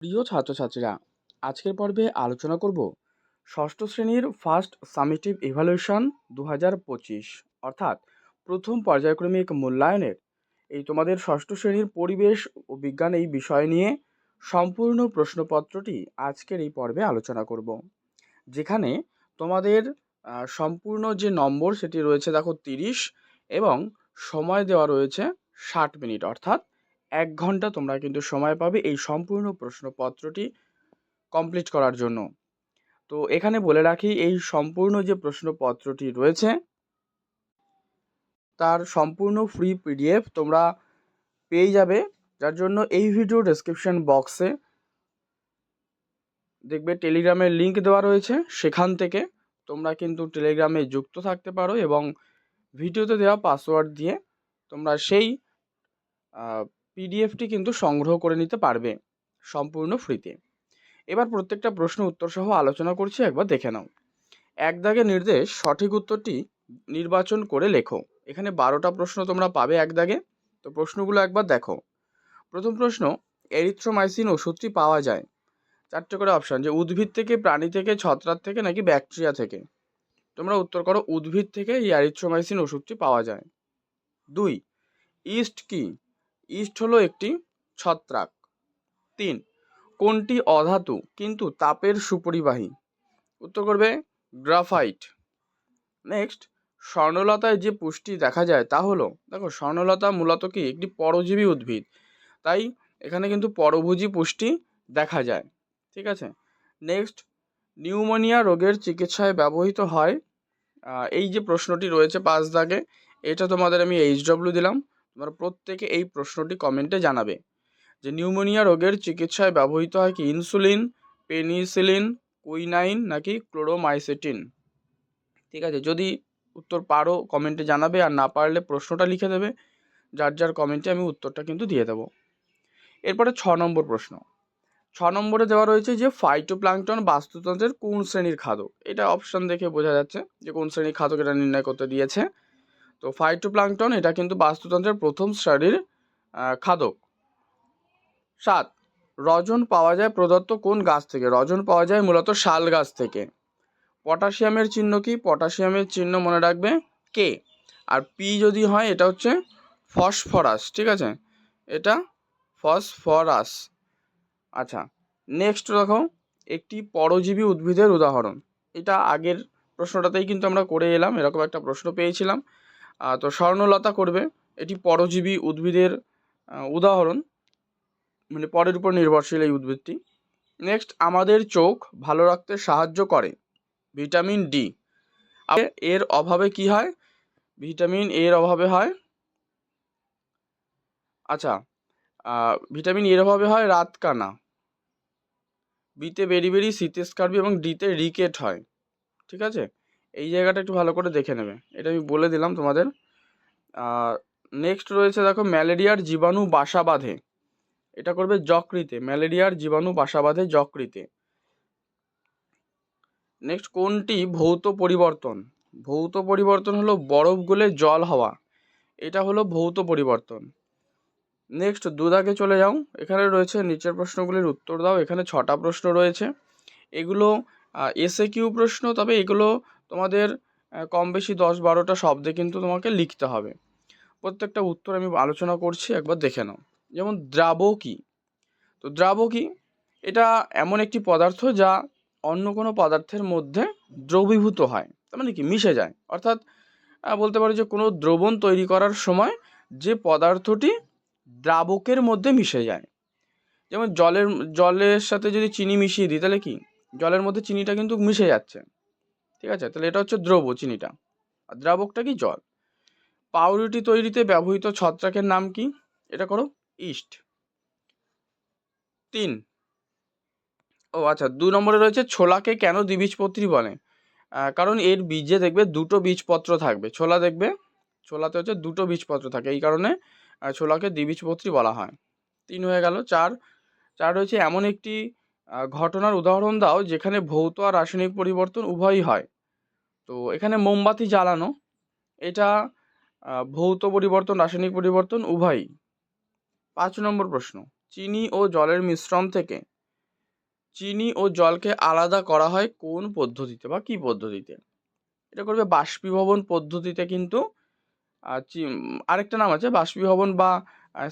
প্রিয় ছাত্রছাত্রীরা, আজকের পর্বে আলোচনা করব ষষ্ঠ শ্রেণির ফার্স্ট সামিটিভ ইভ্যালুয়েশন দু হাজার পঁচিশ, অর্থাৎ প্রথম পর্যায়ক্রমিক মূল্যায়নের। এই তোমাদের ষষ্ঠ শ্রেণির পরিবেশ ও বিজ্ঞান এই বিষয় নিয়ে সম্পূর্ণ প্রশ্নপত্রটি আজকের এই পর্বে আলোচনা করব। যেখানে তোমাদের সম্পূর্ণ যে নম্বর সেটি রয়েছে দেখো তিরিশ এবং সময় দেওয়া রয়েছে ষাট মিনিট, অর্থাৎ এক ঘণ্টা তোমরা কিন্তু সময় পাবে এই সম্পূর্ণ প্রশ্নপত্রটি কমপ্লিট করার জন্য। তো এখানে বলে রাখি, এই সম্পূর্ণ যে প্রশ্নপত্রটি রয়েছে, তার সম্পূর্ণ ফ্রি পিডিএফ তোমরা পেয়ে যাবে। যার জন্য এই ভিডিও ডেসক্রিপশন বক্সে দেখবে টেলিগ্রামের লিংক দেওয়া রয়েছে। সেখান থেকে তোমরা কিন্তু টেলিগ্রামে যুক্ত থাকতে পারো এবং ভিডিওতে দেওয়া পাসওয়ার্ড দিয়ে তোমরা সেই পিডিএফটি কিন্তু সংগ্রহ করে নিতে পারবে সম্পূর্ণ ফ্রিতে এবার প্রত্যেকটা প্রশ্ন উত্তর সহ আলোচনা করছি, একবার দেখে নাও। এক দাগে নির্দেশ, সঠিক উত্তরটি নির্বাচন করে লেখো। এখানে বারোটা প্রশ্ন তোমরা পাবে এক দাগে। তো প্রশ্নগুলো একবার দেখো। প্রথম প্রশ্ন এরিথ্রোমাইসিন ওষুধটি পাওয়া যায়? চারটে করে অপশান যে উদ্ভিদ থেকে, প্রাণী থেকে, ছত্রাক থেকে, নাকি ব্যাকটেরিয়া থেকে? তোমরা উত্তর করো, উদ্ভিদ থেকে এই অ্যারিথ্রোমাইসিন ওষুধটি পাওয়া যায়। দুই ইস্ট কি? ইস্ট হলো একটি ছত্রাক। তিন, কোনটি অধাতু কিন্তু তাপের সুপরিবাহী? উত্তর করবে গ্রাফাইট। নেক্সট, স্বর্ণলতায় যে পুষ্টি দেখা যায় তা হলো, দেখো স্বর্ণলতা মূলত কি একটি পরজীবী উদ্ভিদ, তাই এখানে কিন্তু পরভোজী পুষ্টি দেখা যায়, ঠিক আছে? নেক্সট, নিউমোনিয়া রোগের চিকিৎসায় ব্যবহৃত হয় এই যে প্রশ্নটি রয়েছে পাঁচ দাগে, এটা তোমাদের আমি এইচডব্লিউ দিলাম। তোমরা প্রত্যেকে এই প্রশ্নটি কমেন্টে জানাবে। যে নিউমোনিয়া রোগের চিকিৎসায় ব্যবহৃত হয় কি ইনসুলিন পেনিসিলিন কুইনাইন নাকি ক্লোরোমাইসেটিন ঠিক আছে, যদি উত্তর পারো কমেন্টে জানাবে, আর না পারলে প্রশ্নটা লিখে দেবে। যার যার কমেন্টে আমি উত্তরটা কিন্তু দিয়ে দেবো। এরপরে ছ নম্বর প্রশ্ন। ছ নম্বরে দেওয়া রয়েছে যে ফাইটোপ্লাঙ্কটন বাস্তুতন্ত্রের কোন শ্রেণির খাদক? এটা অপশন দেখে বোঝা যাচ্ছে যে কোন শ্রেণির খাদক এটা নির্ণয় করতে দিয়েছে। তো ফাইটোপ্লাঙ্কটন এটা কিন্তু বাস্তুতন্ত্রের প্রথম শ্রেণির খাদক। সাত, রজন পাওয়া যায় প্রদত্ত কোন গাছ থেকে? রজন পাওয়া যায় মূলত শাল গাছ থেকে। পটাশিয়ামের চিহ্ন কি? পটাশিয়ামের চিহ্ন মনে রাখবে কে আর পি যদি হয়, এটা হচ্ছে ফসফরাস, ঠিক আছে? এটা ফসফরাস। আচ্ছা নেক্সট দেখো, একটি পরজীবী উদ্ভিদের উদাহরণ। এটা আগের প্রশ্নটাতেই কিন্তু আমরা করে এলাম, এরকম একটা প্রশ্ন পেয়েছিলাম। তো স্বর্ণলতা করবে। এটি পরজীবী উদ্ভিদের উদাহরণ। মানে পরের উপর নির্ভরশীল এই উদ্ভিদটি। নেক্সট আমাদের চোখ ভালো রাখতে সাহায্য করে। Vitamin D. এর অভাবে কি হয়? ভিটামিন এর অভাবে হয়। আচ্ছা ভিটামিন এর অভাবে হয় রাতকানা। বিতে বেরি বেরি সিতে স্কার্বি এবং ডিতে রিকেট হয়। ঠিক আছে? এই জায়গাটা একটু ভালো করে দেখে নেবে। এটা আমি বলে দিলাম তোমাদের। নেক্সট রয়েছে দেখো ম্যালেরিয়ার জীবাণু বাসা বাঁধে। এটা করবে যকৃতে, ম্যালেরিয়ার জীবাণু বাসা বাঁধে যকৃতে। নেক্সট কোনটি? ভৌত পরিবর্তন। ভৌত পরিবর্তন হলো বরফ গলে জল হওয়া। এটা হলো ভৌত পরিবর্তন। নেক্সট দুদাকে চলে যাও। এখানে রয়েছে নিচের প্রশ্নগুলির উত্তর দাও। এখানে ছটা প্রশ্ন রয়েছে। এগুলো এসে কিউ প্রশ্ন, তবে এগুলো তোমাদের কম বেশি দশ বারোটা শব্দে কিন্তু তোমাকে লিখতে হবে। প্রত্যেকটা উত্তর আমি আলোচনা করছি, একবার দেখে নাও। যেমন দ্রাব কি? তো দ্রাব কি? এটা এমন একটি পদার্থ যা অন্য কোনো পদার্থের মধ্যে দ্রবীভূত হয়। তার মানে কি? মিশে যায়। অর্থাৎ বলতে পারি যে কোনো দ্রবণ তৈরি করার সময় যে পদার্থটি দ্রাবকের মধ্যে মিশে যায়। যেমন জলের জলের সাথে যদি চিনি মিশিয়ে দিই, তাহলে কি? জলের মধ্যে চিনিটা কিন্তু মিশে যাচ্ছে। ঠিক আছে? তাহলে এটা হচ্ছে দ্রব চিনিটা। আর দ্রাবকটা কি? জল। পাউরুটি তৈরিতে ব্যবহৃত ছত্রাকের নাম কি? এটা করো, ইস্ট। তিন। ও আচ্ছা দু নম্বরে রয়েছে ছোলাকে কেন দ্বিবীজপত্রী বলে? কারণ এর বীজে দেখবে দুটো বীজপত্র থাকবে। ছোলা দেখবে, ছোলাতে হচ্ছে দুটো বীজপত্র থাকে। এই কারণে ছোলাকে দ্বিবীজপত্রী বলা হয়। তিন হয়ে গেল, চার। চার রয়েছে এমন একটি ঘটনার উদাহরণ দাও যেখানে ভৌত আর রাসায়নিক পরিবর্তন উভয়ই হয়। তো এখানে মোমবাতি জ্বালানো, এটা ভৌত পরিবর্তন, রাসায়নিক পরিবর্তন উভয়ই। পাঁচ নম্বর প্রশ্ন, চিনি ও জলের মিশ্রণ থেকে, চিনি ও জলকে আলাদা করা হয় কোন পদ্ধতিতে বা কী পদ্ধতিতে? এটা করবে বাষ্পীভবন পদ্ধতিতে কিন্তু আরেকটা নাম আছে বাষ্পীভবন বা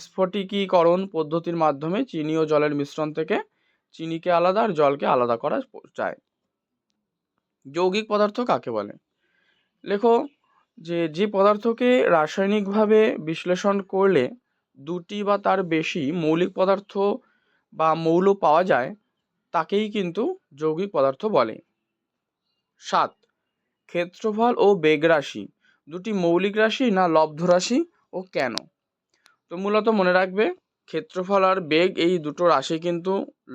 স্ফটিকীকরণ পদ্ধতির মাধ্যমে চিনি ও জলের মিশ্রণ থেকে চিনিকে আলাদা আর জলকে আলাদা করা যায়। যৌগিক পদার্থ কাকে বলে? লেখো যে যে পদার্থকে রাসায়নিকভাবে বিশ্লেষণ করলে দুটি বা তার বেশি মৌলিক পদার্থ বা মৌল পাওয়া যায়, তাকেই কিন্তু যৌগিক পদার্থ বলে। সাত, ক্ষেত্রফল ও বেগ রাশি। দুটি মৌলিক রাশি না লব্ধ রাশি ও কেন? তো মূলত মনে রাখবে ক্ষেত্রফল আর বেগ এই দুটো রাশি কিন্তু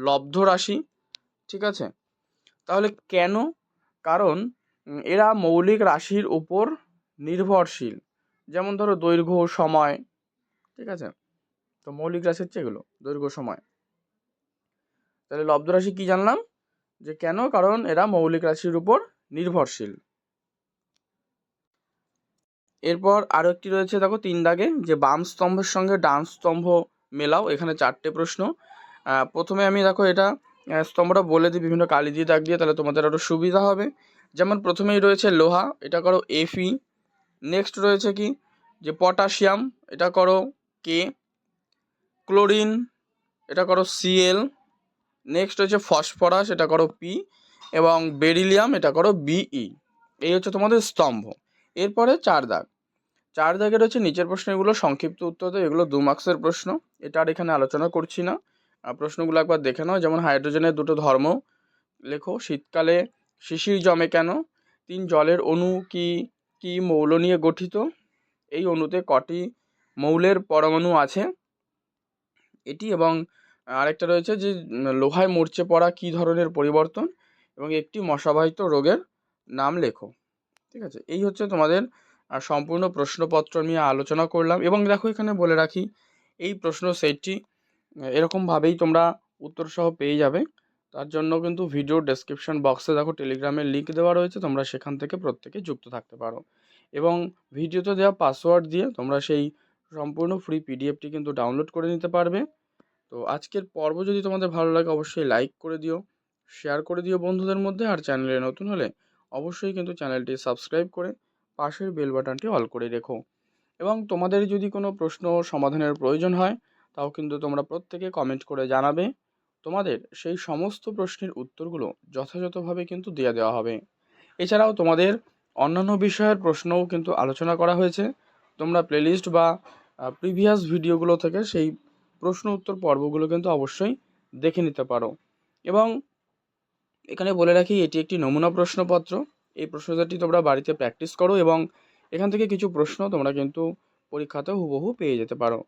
লব্ধ রাশি, ঠিক আছে? তাহলে কেন? কারণ এরা মৌলিক রাশির উপর নির্ভরশীল। যেমন ধরো দৈর্ঘ্য, সময়, ঠিক আছে? তো মৌলিক রাশি হচ্ছে এগুলো, দৈর্ঘ্য, সময়। তাহলে লব্ধ রাশি কি জানলাম? যে কেন? কারণ এরা মৌলিক রাশির উপর নির্ভরশীল। এরপর আরও একটি রয়েছে, দেখো তিন দাগে, যে বাম স্তম্ভের সঙ্গে ডান স্তম্ভ মেলাও, এখানে চারটে প্রশ্ন। প্রথমে আমি দেখো এটা স্তম্ভটা বলে দিই, বিভিন্ন কালি দিয়ে, দাগ দিয়ে, তাহলে তোমাদের আরও সুবিধা হবে। যেমন প্রথমেই রয়েছে লোহা, এটা করো এফি নেক্সট রয়েছে কি? যে পটাশিয়াম, এটা করো কে ক্লোরিন, এটা করো সিএল নেক্সট হচ্ছে ফসফরাস, এটা করো পি এবং বেরিলিয়াম, এটা করো বিই এই হচ্ছে তোমাদের স্তম্ভ। এরপরে চার দাগ। চার দাগের হচ্ছে নিচের প্রশ্নগুলো, সংক্ষিপ্ত উত্তর এগুলো দু মার্কসের প্রশ্ন। এটা আর এখানে আলোচনা করছি না। প্রশ্নগুলো একবার দেখে নাও, যেমন হাইড্রোজেনের দুটো ধর্ম। লেখো, শীতকালে শিশির জমে কেন? তিন, জলের অণু কি কি মৌল নিয়ে গঠিত? এই অণুতে কটি মৌলের পরমাণু আছে? এটি এবং আরেকটা রয়েছে যে, লোহায় মরচে পড়া কী ধরনের পরিবর্তন? এবং একটি মশাবাহিত রোগের নাম লেখো। ঠিক আছে? এই হচ্ছে তোমাদের আহ, সম্পূর্ণ প্রশ্নপত্র নিয়ে আলোচনা করলাম। এবং দেখো এখানে বলে রাখি এই প্রশ্ন সেটটি এরকমভাবেই তোমরা উত্তর সহ পেয়ে যাবে। তার জন্য কিন্তু ভিডিও ডেসক্রিপশন বক্সে দেখো টেলিগ্রামের লিঙ্ক দেওয়া রয়েছে তোমরা সেখান থেকে প্রত্যেকে যুক্ত থাকতে পারো। এবং ভিডিওতে দেওয়া পাসওয়ার্ড দিয়ে তোমরা সেই সম্পূর্ণ ফ্রি পিডিএফটি কিন্তু ডাউনলোড করে নিতে পারবে। তো আজকের পর্ব যদি তোমাদের ভালো লাগে অবশ্যই লাইক করে দিও শেয়ার করে দিও বন্ধুদের মধ্যে। আর চ্যানেলে নতুন হলে অবশ্যই কিন্তু চ্যানেলটি সাবস্ক্রাইব করে পাশের বেল বাটনটি অল করে রেখো। এবং তোমাদের যদি কোনো প্রশ্ন সমাধানের প্রয়োজন হয়, তাও কিন্তু তোমরা প্রত্যেকে কমেন্ট করে জানাবে। তোমাদের সেই সমস্ত প্রশ্নের উত্তরগুলো যথাযথভাবে কিন্তু দিয়ে দেওয়া হবে। এছাড়াও তোমাদের অন্যান্য বিষয়ের প্রশ্নও কিন্তু আলোচনা করা হয়েছে। তোমরা প্লেলিস্ট বা প্রিভিয়াস ভিডিওগুলো থেকে সেই প্রশ্ন উত্তর পর্বগুলো কিন্তু অবশ্যই দেখে নিতে পারো। এবং এখানে বলে রাখি, এটি একটি নমুনা প্রশ্নপত্র। এই প্রশ্নটি তোমরা বাড়িতে প্র্যাকটিস করো এবং এখান থেকে কিছু প্রশ্ন তোমরা কিন্তু পরীক্ষাতেও হুবহু পেয়ে যেতে পারো।